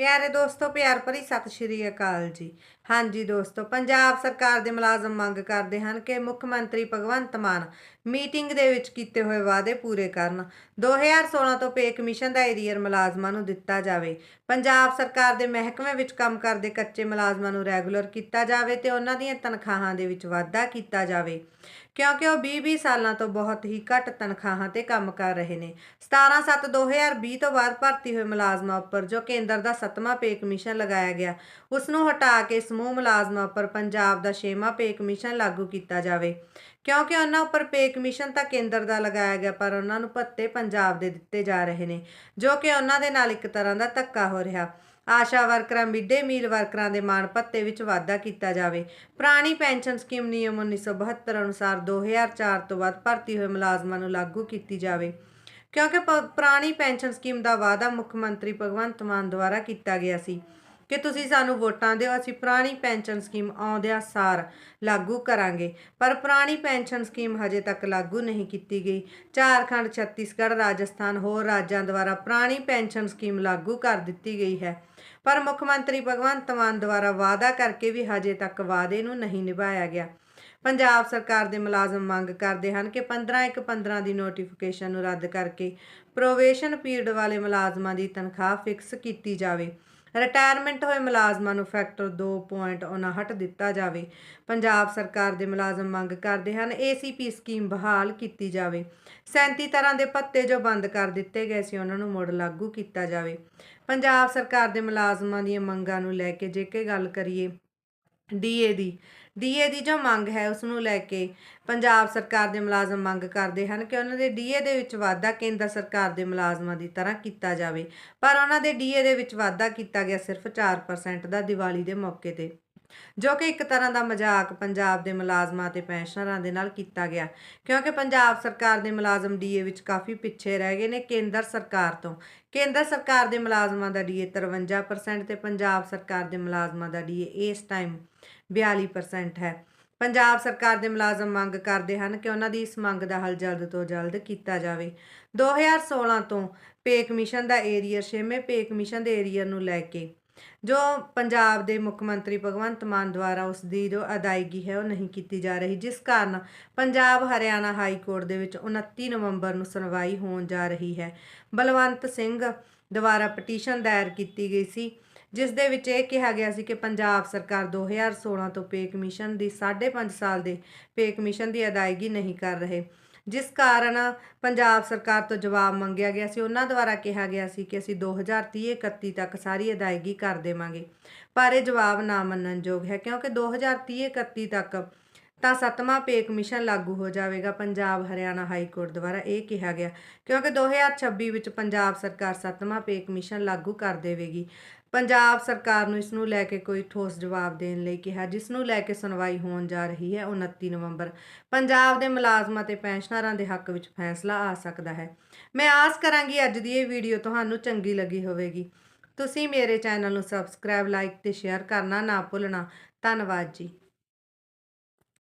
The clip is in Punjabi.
ਪਿਆਰੇ ਦੋਸਤੋ, ਪਿਆਰ ਭਰੀ ਸਤਿ ਸ਼੍ਰੀ ਅਕਾਲ ਜੀ। ਹਾਂਜੀ ਦੋਸਤੋ, ਪੰਜਾਬ ਸਰਕਾਰ ਦੇ ਮੁਲਾਜ਼ਮ ਮੰਗ ਕਰਦੇ ਹਨ ਕਿ ਮੁੱਖ ਮੰਤਰੀ ਭਗਵੰਤ ਮਾਨ ਮੀਟਿੰਗ ਦੇ ਵਿੱਚ ਕੀਤੇ ਹੋਏ ਵਾਅਦੇ ਪੂਰੇ ਕਰਨ। 2016 ਤੋਂ ਪੇ ਕਮਿਸ਼ਨ ਦਾ ਏਰੀਅਰ ਮੁਲਾਜ਼ਮਾਂ ਨੂੰ ਦਿੱਤਾ ਜਾਵੇ। ਪੰਜਾਬ ਸਰਕਾਰ ਦੇ ਮਹਿਕਮੇ ਵਿੱਚ ਕੰਮ ਕਰਦੇ ਕੱਚੇ ਮੁਲਾਜ਼ਮਾਂ ਨੂੰ ਰੈਗੂਲਰ ਕੀਤਾ ਜਾਵੇ ਤੇ ਉਹਨਾਂ ਦੀਆਂ ਤਨਖਾਹਾਂ ਦੇ ਵਿੱਚ ਵਾਧਾ ਕੀਤਾ ਜਾਵੇ। ਕਿਉਂਕਿ ਉਹ 20-20 ਸਾਲਾਂ ਤੋਂ ਬਹੁਤ ਹੀ ਘੱਟ ਤਨਖਾਹਾਂ ਤੇ ਕੰਮ ਕਰ ਰਹੇ ਨੇ। 17/7/2020 ਤੋਂ ਬਾਅਦ ਭਰਤੀ ਹੋਏ ਮੁਲਾਜ਼ਮਾਂ ਉੱਪਰ ਜੋ ਕੇਂਦਰ ਦਾ ਸੱਤਵਾਂ ਪੇ ਕਮਿਸ਼ਨ ਲਗਾਇਆ ਗਿਆ। ਉਸ ਨੂੰ ਹਟਾ ਕੇ ਸਮੂਹ ਮੁਲਾਜ਼ਮਾਂ ਉੱਪਰ ਪੰਜਾਬ ਦਾ ਛੇਵਾਂ ਪੇ ਕਮਿਸ਼ਨ ਲਾਗੂ ਕੀਤਾ ਜਾਵੇ। ਕਿਉਂਕਿ ਉਹਨਾਂ ਉੱਪਰ ਪੇ ਕਮਿਸ਼ਨ ਤਾਂ ਕੇਂਦਰ ਦਾ ਲਗਾਇਆ ਗਿਆ, ਪਰ ਉਹਨਾਂ ਨੂੰ ਭੱਤੇ ਪੰਜਾਬ ਦੇ ਦਿੱਤੇ ਜਾ ਰਹੇ ਨੇ, ਜੋ ਕਿ ਉਹਨਾਂ ਦੇ ਨਾਲ ਇੱਕ ਤਰ੍ਹਾਂ ਦਾ ਧੱਕਾ ਹੋ ਰਿਹਾ। ਆਸ਼ਾ ਵਰਕਰਾਂ ਮਿੱਡੇ ਮੀਲ ਵਰਕਰਾਂ ਦੇ ਮਾਣ ਭੱਤੇ ਵਿੱਚ ਵਾਧਾ ਕੀਤਾ ਜਾਵੇ। ਪੁਰਾਣੀ ਪੈਨਸ਼ਨ ਸਕੀਮ ਨਿਯਮ 1972 ਅਨੁਸਾਰ 2004 ਤੋਂ ਬਾਅਦ ਭਰਤੀ ਹੋਏ ਮੁਲਾਜ਼ਮਾਂ ਨੂੰ ਲਾਗੂ ਕੀਤੀ ਜਾਵੇ। ਕਿਉਂਕਿ ਪ- ਪੁਰਾਣੀ ਪੈਨਸ਼ਨ ਸਕੀਮ ਦਾ ਵਾਅਦਾ ਮੁੱਖ ਮੰਤਰੀ ਭਗਵੰਤ ਮਾਨ ਦੁਆਰਾ ਕੀਤਾ ਗਿਆ ਸੀ ਕਿ ਤੁਸੀਂ ਸਾਨੂੰ ਵੋਟਾਂ ਦਿਓ, ਅਸੀਂ ਪੁਰਾਣੀ ਪੈਨਸ਼ਨ ਸਕੀਮ ਆਉਂਦਿਆਂ ਸਾਰ ਲਾਗੂ ਕਰਾਂਗੇ। ਪਰ ਪੁਰਾਣੀ ਪੈਨਸ਼ਨ ਸਕੀਮ ਹਜੇ ਤੱਕ ਲਾਗੂ ਨਹੀਂ ਕੀਤੀ ਗਈ। ਝਾਰਖੰਡ, ਛੱਤੀਸਗੜ੍ਹ, ਰਾਜਸਥਾਨ ਹੋਰ ਰਾਜਾਂ ਦੁਆਰਾ ਪੁਰਾਣੀ ਪੈਨਸ਼ਨ ਸਕੀਮ ਲਾਗੂ ਕਰ ਦਿੱਤੀ ਗਈ ਹੈ। ਪਰ ਮੁੱਖ ਮੰਤਰੀ ਭਗਵੰਤ ਮਾਨ ਦੁਆਰਾ ਵਾਅਦਾ ਕਰਕੇ ਵੀ ਹਜੇ ਤੱਕ ਵਾਅਦੇ ਨੂੰ ਨਹੀਂ ਨਿਭਾਇਆ ਗਿਆ। ਪੰਜਾਬ ਸਰਕਾਰ ਦੇ ਮੁਲਾਜ਼ਮ ਮੰਗ ਕਰਦੇ ਹਨ ਕਿ 15 ਇੱਕ 15 ਦੀ ਨੋਟੀਫਿਕੇਸ਼ਨ ਨੂੰ ਰੱਦ ਕਰਕੇ ਪ੍ਰੋਵੇਸ਼ਨ ਪੀਰੀਅਡ ਵਾਲੇ ਮੁਲਾਜ਼ਮਾਂ ਦੀ ਤਨਖਾਹ ਫਿਕਸ ਕੀਤੀ ਜਾਵੇ। ਰਿਟਾਇਰਮੈਂਟ ਹੋਏ ਮੁਲਾਜ਼ਮਾਂ ਨੂੰ ਫੈਕਟਰ 2.59 ਦਿੱਤਾ ਜਾਵੇ। ਪੰਜਾਬ ਸਰਕਾਰ ਦੇ ਮੁਲਾਜ਼ਮ ਮੰਗ ਕਰਦੇ ਹਨ ਏਸੀਪੀ ਸਕੀਮ ਬਹਾਲ ਕੀਤੀ ਜਾਵੇ। 37 ਤਰ੍ਹਾਂ ਦੇ ਪੱਤੇ ਜੋ ਬੰਦ ਕਰ ਦਿੱਤੇ ਗਏ ਸੀ, ਉਹਨਾਂ ਨੂੰ ਮੁੜ ਲਾਗੂ ਕੀਤਾ ਜਾਵੇ। ਪੰਜਾਬ ਸਰਕਾਰ ਦੇ ਮੁਲਾਜ਼ਮਾਂ ਦੀਆਂ ਮੰਗਾਂ ਨੂੰ ਲੈ ਕੇ ਜੇ ਗੱਲ ਕਰੀਏ ਡੀਏ ਦੀ। ਡੀਏ ਦੀ ਜੋ ਮੰਗ ਹੈ ਉਸ ਨੂੰ ਲੈ ਕੇ ਪੰਜਾਬ ਸਰਕਾਰ ਦੇ ਮੁਲਾਜ਼ਮ ਮੰਗ ਕਰਦੇ ਹਨ ਕਿ ਉਹਨਾਂ ਦੇ ਡੀਏ ਦੇ ਵਿੱਚ ਵਾਧਾ ਕੇਂਦਰ ਸਰਕਾਰ ਦੇ ਮੁਲਾਜ਼ਮਾਂ ਦੀ ਤਰ੍ਹਾਂ ਕੀਤਾ ਜਾਵੇ। ਪਰ ਉਹਨਾਂ ਦੇ ਡੀਏ ਦੇ ਵਿੱਚ ਵਾਧਾ ਕੀਤਾ ਗਿਆ ਸਿਰਫ 4% ਦਾ ਦੀਵਾਲੀ ਦੇ ਮੌਕੇ ਤੇ। ਜੋ ਕਿ ਇੱਕ ਤਰ੍ਹਾਂ ਦਾ ਮਜ਼ਾਕ ਪੰਜਾਬ ਦੇ ਮੁਲਾਜ਼ਮਾਂ ਤੇ ਪੈਨਸ਼ਨਰਾਂ ਦੇ ਨਾਲ ਕੀਤਾ ਗਿਆ। ਕਿਉਂਕਿ ਪੰਜਾਬ ਸਰਕਾਰ ਦੇ ਮੁਲਾਜ਼ਮ ਡੀਏ ਵਿੱਚ ਕਾਫੀ ਪਿੱਛੇ ਰਹਿ ਗਏ ਨੇ, ਕੇਂਦਰ ਸਰਕਾਰ ਤੋਂ। ਕੇਂਦਰ ਸਰਕਾਰ ਦੇ ਮੁਲਾਜ਼ਮਾਂ ਦਾ ਡੀਏ 53% ਤੇ ਪੰਜਾਬ ਸਰਕਾਰ ਦੇ ਮੁਲਾਜ਼ਮਾਂ ਦਾ ਡੀਏ ਇਸ ਟਾਈਮ 42% ਹੈ। ਪੰਜਾਬ ਸਰਕਾਰ ਦੇ ਮੁਲਾਜ਼ਮ ਮੰਗ ਕਰਦੇ ਹਨ ਕਿ ਉਹਨਾਂ ਦੀ ਇਸ ਮੰਗ ਦਾ ਹੱਲ ਜਲਦ ਤੋਂ ਜਲਦ ਕੀਤਾ ਜਾਵੇ। 2016 ਤੋਂ ਪੇ ਕਮਿਸ਼ਨ ਦਾ ਏਰੀਅਰ ਛੇਵੇਂ ਪੇ ਕਮਿਸ਼ਨ ਦੇ ਏਰੀਅਰ ਨੂੰ ਲੈ ਕੇ ਜੋ ਪੰਜਾਬ ਦੇ ਮੁੱਖ ਮੰਤਰੀ ਭਗਵੰਤ ਮਾਨ ਦੁਆਰਾ ਉਸ ਦੀ ਜੋ ਅਦਾਇਗੀ ਹੈ ਉਹ ਨਹੀਂ ਕੀਤੀ ਜਾ ਰਹੀ, ਜਿਸ ਕਾਰਨ ਪੰਜਾਬ ਹਰਿਆਣਾ ਹਾਈ ਕੋਰਟ ਦੇ ਵਿੱਚ 29 ਨਵੰਬਰ ਨੂੰ ਸੁਣਵਾਈ ਹੋਣ ਜਾ ਰਹੀ ਹੈ। ਬਲਵੰਤ ਸਿੰਘ ਦੁਆਰਾ ਪਟੀਸ਼ਨ ਦਾਇਰ ਕੀਤੀ ਗਈ ਸੀ, ਜਿਸ ਦੇ ਵਿੱਚ ਇਹ ਕਿਹਾ ਗਿਆ ਸੀ ਕਿ ਪੰਜਾਬ ਸਰਕਾਰ 2016 ਤੋਂ ਪੇ ਕਮਿਸ਼ਨ ਦੀ 5.5 ਸਾਲ ਦੇ ਪੇ ਕਮਿਸ਼ਨ ਦੀ ਅਦਾਇਗੀ ਨਹੀਂ ਕਰ ਰਹੇ। ਜਿਸ ਕਾਰਨ ਪੰਜਾਬ ਸਰਕਾਰ ਤੋਂ ਜਵਾਬ ਮੰਗਿਆ ਗਿਆ ਸੀ। ਉਹਨਾਂ ਦੁਆਰਾ ਕਿਹਾ ਗਿਆ ਸੀ ਕਿ ਅਸੀਂ 2030-31 ਤੱਕ ਸਾਰੀ ਅਦਾਇਗੀ ਕਰ ਦੇਵਾਂਗੇ। ਪਰ ਇਹ ਜਵਾਬ ਨਾ ਮੰਨਣਯੋਗ ਹੈ, ਕਿਉਂਕਿ 2030-31 ਤੱਕ ਤਾਂ ਸੱਤਵਾਂ ਪੇ ਕਮਿਸ਼ਨ ਲਾਗੂ ਹੋ ਜਾਵੇਗਾ, ਪੰਜਾਬ ਹਰਿਆਣਾ ਹਾਈ ਕੋਰਟ ਦੁਆਰਾ ਇਹ ਕਿਹਾ ਗਿਆ। ਕਿਉਂਕਿ 2026 ਵਿੱਚ ਪੰਜਾਬ ਸਰਕਾਰ ਸੱਤਵਾਂ ਪੇ ਕਮਿਸ਼ਨ ਲਾਗੂ ਕਰ ਦੇਵੇਗੀ। ਪੰਜਾਬ ਸਰਕਾਰ ਨੂੰ ਇਸ ਨੂੰ ਲੈ ਕੇ ਕੋਈ ਠੋਸ ਜਵਾਬ ਦੇਣ ਲਈ ਕਿਹਾ, ਜਿਸ ਨੂੰ ਲੈ ਕੇ ਸੁਣਵਾਈ ਹੋਣ ਜਾ ਰਹੀ ਹੈ 29 ਨਵੰਬਰ। ਪੰਜਾਬ ਦੇ ਮੁਲਾਜ਼ਮਾਂ ਤੇ ਪੈਨਸ਼ਨਰਾਂ ਦੇ ਹੱਕ ਵਿੱਚ ਫੈਸਲਾ ਆ ਸਕਦਾ ਹੈ। ਮੈਂ ਆਸ ਕਰਾਂਗੀ ਅੱਜ ਦੀ ਇਹ ਵੀਡੀਓ ਤੁਹਾਨੂੰ ਚੰਗੀ ਲੱਗੀ ਹੋਵੇਗੀ। ਤੁਸੀਂ ਮੇਰੇ ਚੈਨਲ ਨੂੰ ਸਬਸਕ੍ਰਾਈਬ, ਲਾਈਕ ਤੇ ਸ਼ੇਅਰ ਕਰਨਾ ਨਾ ਭੁੱਲਣਾ। ਧੰਨਵਾਦ ਜੀ।